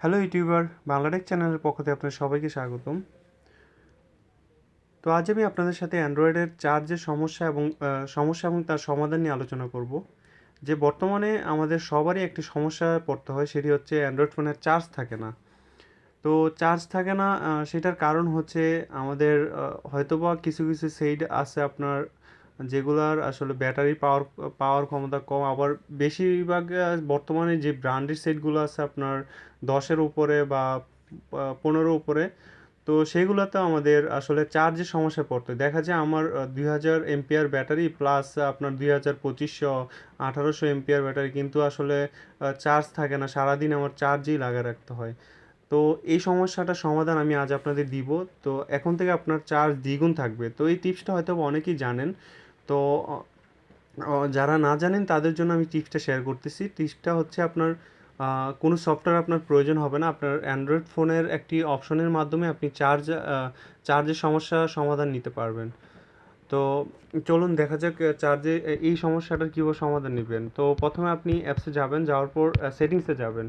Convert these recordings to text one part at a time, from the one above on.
Hello YouTuber Bangla Tech চ্যানেলের পক্ষ থেকে আপনাদের সবাইকে স্বাগতম। তো আজ আমি আপনাদের সাথে অ্যান্ড্রয়েডের চার্জের সমস্যা এবং সমস্যা এবং তার সমাধান নিয়ে আলোচনা করব। যে বর্তমানে আমাদের সবারই একটি সমস্যায় পড়তে হয়, সেটি হচ্ছে অ্যান্ড্রয়েড ফোনের চার্জ থাকে না। তো চার্জ থাকে না সেটার কারণ হচ্ছে আমাদের হয়তোবা কিছু কিছু সেট আছে আপনার যেগুলার আসলে ব্যাটারি পাওয়ার পাওয়ার ক্ষমতা কম, আবার বেশিরভাগ বর্তমানে যে ব্র্যান্ডের সেটগুলো আছে আপনার দশের উপরে বা পনেরো উপরে, তো সেইগুলোতে আমাদের আসলে চার্জের সমস্যা পড়তো। দেখা যায় আমার দুই হাজার এমপিআর ব্যাটারি প্লাস আপনার দুই হাজার পঁচিশশো, আঠারোশো এমপিআর ব্যাটারি কিন্তু আসলে চার্জ থাকে না, সারাদিন আমার চার্জেই লাগা রাখতে হয়। তো এই সমস্যাটার সমাধান আমি আজ আপনাদের দিব। তো এখন থেকে আপনার চার্জ দ্বিগুণ থাকবে। তো এই টিপসটা হয়তো অনেকেই জানেন। তো যারা না জানেন তাদের জন্য আমি টিপসটা শেয়ার করতেছি। টিপসটা হচ্ছে আপনার কোনো সফটওয়্যার আপনার প্রয়োজন হবে না। আপনার অ্যান্ড্রয়েড ফোনের একটি অপশনের মাধ্যমে আপনি চার্জ চার্জের সমস্যা সমাধান নিতে পারবেন। তো, চলুন দেখা যাক চার্জে এই সমস্যাটার কীভাবে সমাধান নেবেন। তো, প্রথমে আপনি অ্যাপসে যাবেন, যাওয়ার পর সেটিংসে যাবেন।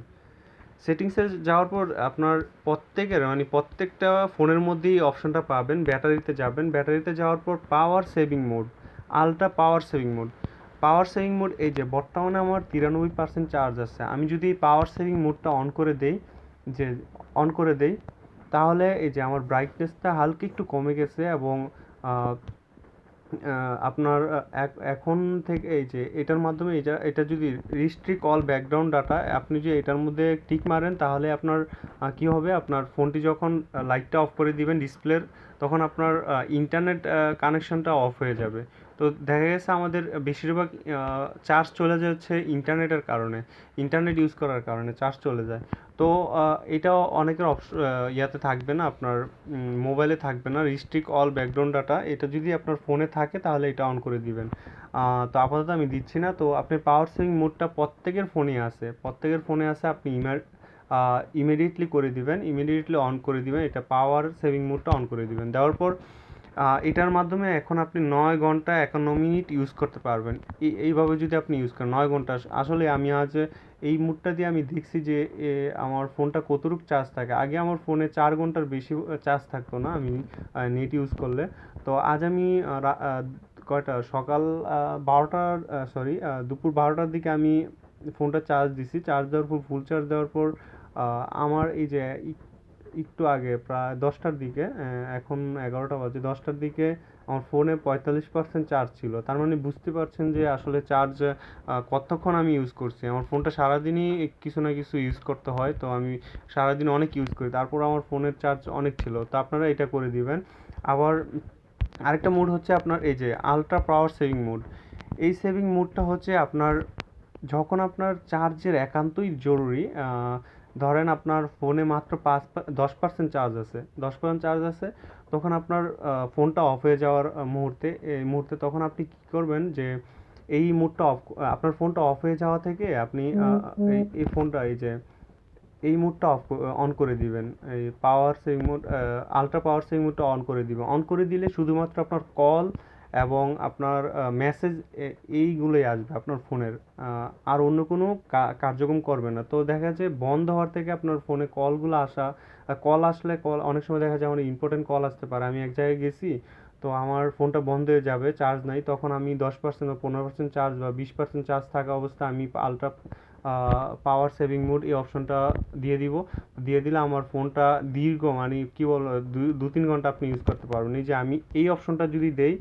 সেটিংসে যাওয়ার পর আপনার প্রত্যেকের মানে প্রত্যেকটা ফোনের মধ্যেই অপশনটা পাবেন। ব্যাটারিতে যাবেন। ব্যাটারিতে যাওয়ার পর power saving mode ultra power saving mode. Power saving mode এই যে, বর্তমানে আমার তিরানব্বই পার্সেন্ট চার্জ আছে। আমি যদি পাওয়ার সেভিং মোডটা অন করে দেই, যে, অন করে দেই, তাহলে এই যে, আমার ব্রাইটনেসটা হালকা একটু কমে গেছে এবং আপনার এখন থেকে এই যে, এটার মাধ্যমে এটা এটা যদি রিস্ট্রিক্ট অল ব্যাকগ্রাউন্ড ডাটা আপনি যদি এটার মধ্যে টিক মারেন, তাহলে আপনার কি হবে? আপনার ফোনটি যখন লাইটটা অফ করে দিবেন ডিসপ্লের তখন আপনার ইন্টারনেট কানেকশনটা অফ হয়ে যাবে। তো দেখা গেছে আমাদের বেশিরভাগ চার্জ চলে যাচ্ছে ইন্টারনেটের কারণে ইন্টারনেট ইউজ করার কারণে চার্জ চলে যায়। তো এটা অনেকের ইয়াতে থাকবে না, আপনার মোবাইলে থাকবে না রিস্ট্রিক্ট অল ব্যাকগ্রাউন্ড ডাটা এটা যদি আপনার ফোনে থাকে তাহলে এটা অন করে দিবেন। তো আপাতত আমি দিচ্ছি না, তো আপনি পাওয়ার সেভিং মোডটা প্রত্যেকের ফোনে আছে, প্রত্যেকের ফোনে আছে, আপনি ইমার ইমিডিয়েটলি করে দিবেন ইমিডিয়েটলি অন করে দিবেন, এটা পাওয়ার সেভিং মোডটা অন করে দিবেন। দেওয়ার পর এটার মাধ্যমে এখন আপনি নয় ঘণ্টা একান্ন মিনিট ইউজ করতে পারবেন। এই এইভাবে যদি আপনি ইউজ করেন, নয় ঘণ্টা। আসলে আমি আজ এই মুডটা দিয়ে আমি দেখছি যে আমার ফোনটা কতটুকু চার্জ থাকে। আগে আমার ফোনে চার ঘণ্টার বেশি চার্জ থাকতো না আমি নেট ইউজ করলে। তো আজ আমি কয়টা? সকাল বারোটার সরি দুপুর বারোটার দিকে আমি ফোনটা চার্জ দিছি। চার্জ দেওয়ার পর ফুল চার্জ দেওয়ার পর আমার এই যে একটু আগে, প্রায় দশটার দিকে এখন এগারোটা বাজে, দশটার দিকে আমার ফোনে পঁয়তাল্লিশ পার্সেন্ট চার্জ ছিল। তার মানে বুঝতে পারছেন যে আসলে চার্জ কতক্ষণ আমি ইউজ করছি? আমার ফোনটা সারাদিনই কিছু না কিছু ইউজ করতে হয়, তো আমি সারাদিন অনেক ইউজ করি। তারপর আমার ফোনের চার্জ অনেক ছিল, তো আপনারা এটা করে দিবেন। আবার আরেকটা মোড হচ্ছে আপনার, এই যে আলট্রা পাওয়ার সেভিং মোড এই সেভিং মোডটা হচ্ছে আপনার, যখন আপনার চার্জের একান্তই জরুরি ধরেন আপনার ফোনে মাত্র পাঁচ দশ পার্সেন্ট চার্জ আছে। দশ পার্সেন্ট চার্জ আছে তখন আপনার ফোনটা অফ হয়ে যাওয়ার মুহূর্তে এই মুহূর্তে তখন আপনি কী করবেন যে এই মোডটা অফ আপনার ফোনটা অফ হয়ে যাওয়া থেকে আপনি এই এই ফোনটা এই যে এই মোডটা অফ অন করে দিবেন। এই power saving mode ultra power saving মোডটা on করে দিবেন। অন করে দিলে শুধুমাত্র আপনার কল এবং আপনার মেসেজ এইগুলোই আসবে আপনার ফোনের। আর অন্য কোনো কার্যক্রম করবে না। তো দেখা যাচ্ছে বন্ধ হওয়ার থেকে আপনার ফোনে কলগুলো আসা কল আসলে কল, অনেক সময় দেখা যায় আমার ইম্পর্টেন্ট কল আসতে পারে। আমি এক জায়গায় গেছি, তো আমার ফোনটা বন্ধ হয়ে যাবে চার্জ নাই। তখন আমি দশ পার্সেন্ট বা পনেরো পার্সেন্ট চার্জ বা বিশ পার্সেন্ট চার্জ থাকা অবস্থায় আমি আলট্রা পাওয়ার সেভিং মোড এই অপশনটা দিয়ে দিব। দিয়ে দিলে আমার ফোনটা দীর্ঘ মানে কী বল দু তিন ঘণ্টা আপনি ইউজ করতে পারবেন। এই যে আমি এই অপশনটা যদি দেই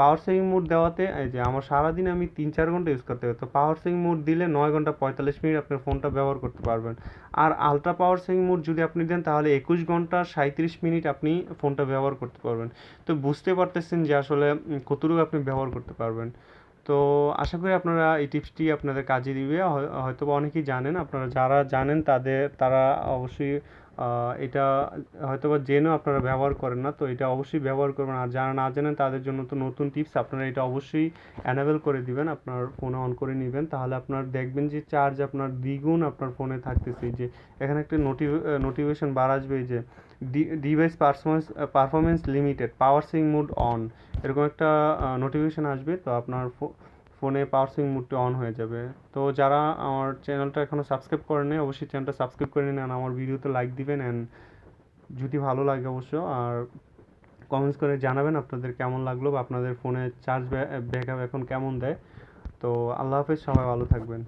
পাওয়ার সেভিং মোড দেওয়াতে, এই যে আমার সারাদিন আমি তিন চার ঘণ্টা ইউজ করতে হবে। তো পাওয়ার সেভিং মোড দিলে নয় ঘণ্টা পঁয়তাল্লিশ মিনিট আপনার ফোনটা ব্যবহার করতে পারবেন। আর আলট্রা পাওয়ার সেভিং মোড যদি আপনি দেন, তাহলে একুশ ঘণ্টা সাঁত্রিশ মিনিট আপনি ফোনটা ব্যবহার করতে পারবেন। তো বুঝতে পারতেছেন যে আসলে কতটুকু আপনি ব্যবহার করতে পারবেন। তো আশা করি আপনারা এই টিপসটি আপনাদের কাজে দিবে। হয়- হয়তো অনেকেই জানেন, আপনারা যারা জানেন তাদের, তারা অবশ্যই এটা হয়তো বা জেনেও আপনারা ব্যবহার করেন না, তো এটা অবশ্যই ব্যবহার করবেন। আর যারা না জানেন, তাদের জন্য তো নতুন টিপস, আপনারা এটা অবশ্যই অ্যানাবেল করে দিবেন, আপনার ফোনে অন করে নেবেন। তাহলে আপনার দেখবেন যে চার্জ আপনার দ্বিগুণ আপনার ফোনে থাকতেছে। যে এখানে একটা নোটি নোটিফিকেশন বার আসবে যে device performance performance limited power saving mode on এরকম একটা নোটিফিকেশন আসবে। তো আপনার ফোনে পাওয়ার সুইং মুডটি অন হয়ে যাবে। তো যারা আমার চ্যানেলটা এখনও সাবস্ক্রাইব করেনি অবশ্যই চ্যানেলটা সাবস্ক্রাইব করে নিন আমার ভিডিওতে লাইক দিবেন অ্যান্ড যদি ভালো লাগে অবশ্য, আর কমেন্টস করে জানাবেন আপনাদের কেমন লাগল বা আপনাদের ফোনে চার্জ ব্যাকআপ এখন কেমন দেয়। তো আল্লাহ হাফেজ, সবাই ভালো থাকবেন।